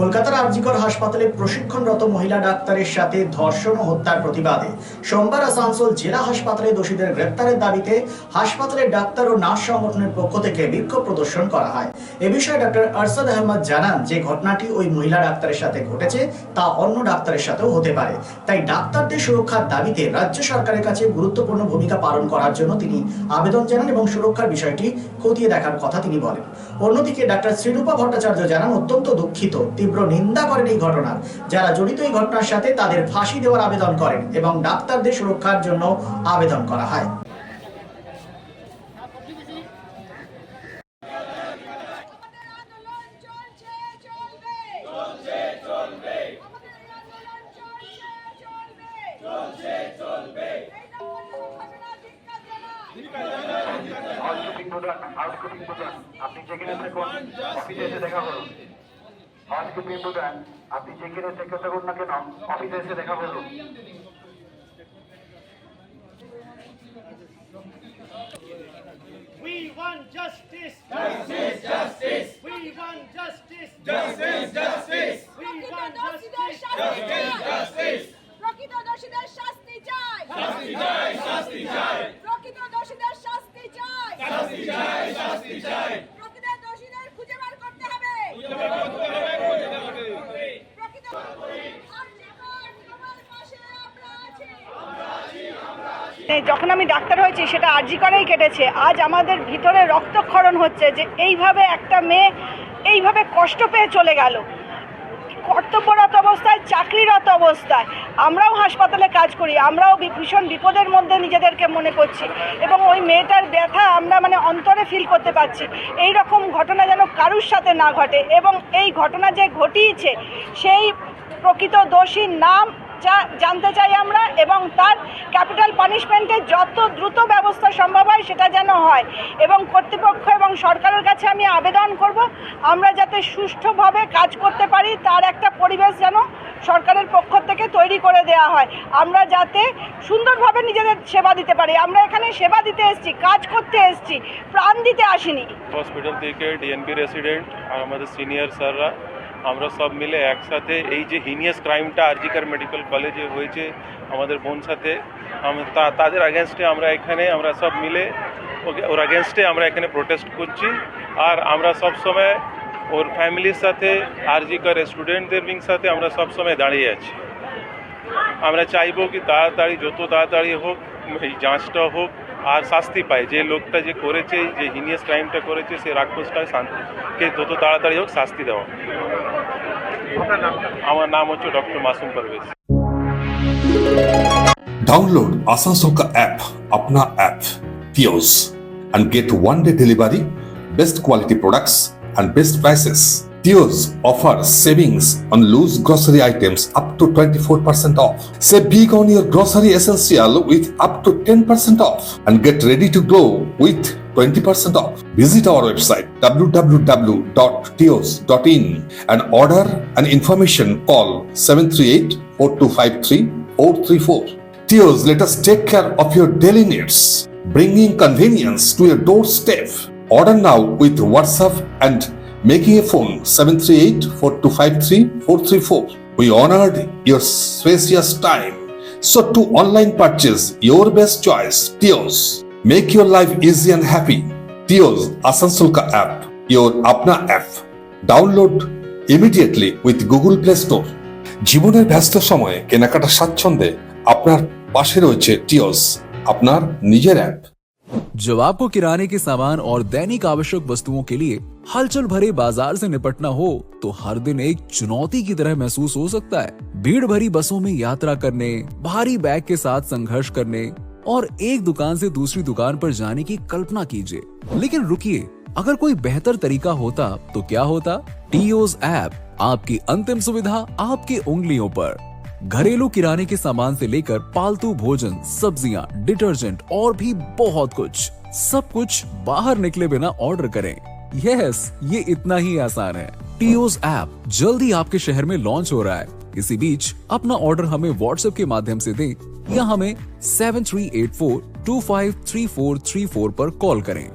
কলকাতার আরজিকর হাসপাতালে প্রশিক্ষণরত মহিলা ডাক্তারের সাথে ধর্ষণ ও হত্যার প্রতিবাদে সোমবার আসানসোল জেলা হাসপাতালে দোষীদের গ্রেপ্তারের দাবিতে হাসপাতালের ডাক্তার ও নার্স সংগঠনের পক্ষ থেকে বিক্ষোভ প্রদর্শন করা হয়। এ বিষয়ে ডক্টর আরশাদ আহমদ জানান যে ঘটনাটি ওই মহিলা ডাক্তারের সাথে ঘটেছে, তা অন্য ডাক্তারের সাথেও হতে পারে। তাই ডাক্তারদের সুরক্ষার দাবিতে রাজ্য সরকারের কাছে গুরুত্বপূর্ণ ভূমিকা পালন করার জন্য তিনি আবেদন জানান এবং সুরক্ষার বিষয়টি খতিয়ে দেখার কথা তিনি বলেন। অন্যদিকে ডাক্তার শ্রীরূপা ভট্টাচার্য জানান, অত্যন্ত দুঃখিত। তীব্র নিন্দা করেন এই ঘটনার। যারা জড়িত এই ঘটনার সাথে তাদের ফাঁসি দেওয়ার আবেদন করেন এবং ডাক্তারদের সুরক্ষার জন্য আবেদন করা হয়। আপনি যেখানে থাকুন, অফিসে এসে দেখা করুন। হাউসকিপিং প্রধান আপনি যেখানে থেকে থাকুন না কেন অফিসে এসে দেখা করুন We want justice. Justice, justice. We want justice. Justice, justice. যখন আমি ডাক্তার হয়েছি, সেটা আর্জি করেই কেটেছে। আজ আমাদের ভিতরে রক্তক্ষরণ হচ্ছে যে এইভাবে একটা মেয়ে এইভাবে কষ্ট পেয়ে চলে গেল। কর্তব্যরত অবস্থায়, চাকরিরত অবস্থায়। আমরাও হাসপাতালে কাজ করি, আমরাও ভীষণ বিপদের মধ্যে নিজেদেরকে মনে করছি। এবং ওই মেয়েটার ব্যথা আমরা মানে অন্তরে ফিল করতে পারছি। এই রকম ঘটনা যেন কারুর সাথে না ঘটে। এবং এই ঘটনা যে ঘটিয়েছে, সেই প্রকৃত দোষীর নাম জানতে চাই আমরা এবং তার ক্যাপিটাল পানিশমেন্টের যত দ্রুত ব্যবস্থা সম্ভব হয় সেটা যেন হয়। এবং কর্তৃপক্ষ এবং সরকারের কাছে আমি আবেদন করব, আমরা যাতে সুষ্ঠুভাবে কাজ করতে পারি, তার একটা পরিবেশ যেন সরকারের পক্ষ থেকে তৈরি করে দেওয়া হয়। আমরা যাতে সুন্দরভাবে নিজেদের সেবা দিতে পারি। আমরা এখানে সেবা দিতে এসেছি, কাজ করতে এসেছি, প্রাণ দিতে আসিনি। হসপিটাল থেকে ডিএনপি রেসিডেন্ট আর আমাদের সিনিয়র স্যাররা আমরা সব মিলে একসাথে এই যে হিনিয়াস ক্রাইমটা আরজিকার মেডিকেল কলেজে হয়েছে আমাদের বোন সাথে তাদের আগেনস্টে আমরা এখানে, আমরা সব মিলে ওর আগেনস্টে আমরা এখানে প্রোটেস্ট করছি। আর আমরা সব সময় ওর ফ্যামিলির সাথে আরজিকার স্টুডেন্টদের উইং সাথে আমরা সব সময় দাঁড়িয়ে আছি। আমরা চাইব কি তাড়াতাড়ি, যত তাড়াতাড়ি হোক, এই যাঁচটা হোক আর শাস্তি পায়। যে লোকটা যে করেছে যে হিনিয়াস ক্রাইমটা করেছে সে রাক্ষসটাকে শান্তিকে যত তাড়াতাড়ি হোক শাস্তি দেওয়া। আমার নাম হচ্ছে ডক্টর মাসুম পারভেজ। ডাউনলোড আসানসোকা অ্যাপ আপনা অ্যাপ পিওস and get one day delivery best quality products and best prices Tios offers savings on loose grocery items up to 24% off. Save big on your grocery essential with up to 10% off and get ready to glow with 20% off. Visit our website www.tios.in and order an information call 738 4253 434. Tios, let us take care of your daily needs, bringing convenience to your doorstep. Order now with WhatsApp and making a phone 738 4253 434. We honored your spacious time. So to online purchase your best choice, Tios. Make your life easy and happy. Tios Asansol ka app, your Apna app. Download immediately with Google Play Store. জীবনের ব্যস্ত সময়ে কেনাকাটা স্বাচ্ছন্দ্যে আপনার পাশে রয়েছে টিওস আপনার নিজের অ্যাপ जब आपको किराने के सामान और दैनिक आवश्यक वस्तुओं के लिए हलचल भरे बाज़ार से निपटना हो तो हर दिन एक चुनौती की तरह महसूस हो सकता है। भीड़ भरी बसों में यात्रा करने, भारी बैग के साथ संघर्ष करने, और एक दुकान से दूसरी दुकान पर जाने की कल्पना कीजिए। लेकिन रुकिए, अगर कोई बेहतर तरीका होता तो क्या होता? टीओज ऐप, आपकी अंतिम सुविधा आपकी उंगलियों पर। घरेलू किराने के सामान से लेकर पालतू भोजन, सब्ज़ियाँ, डिटर्जेंट और भी बहुत कुछ। सब कुछ बाहर निकले बिना ऑर्डर करें। यस ये इतना ही आसान है। टीओज ऐप जल्दी आपके शहर में लॉन्च हो रहा है। इसी बीच अपना ऑर्डर हमें व्हाट्सएप के माध्यम से दें या हमें seven three eight four two five three four three four पर कॉल करें।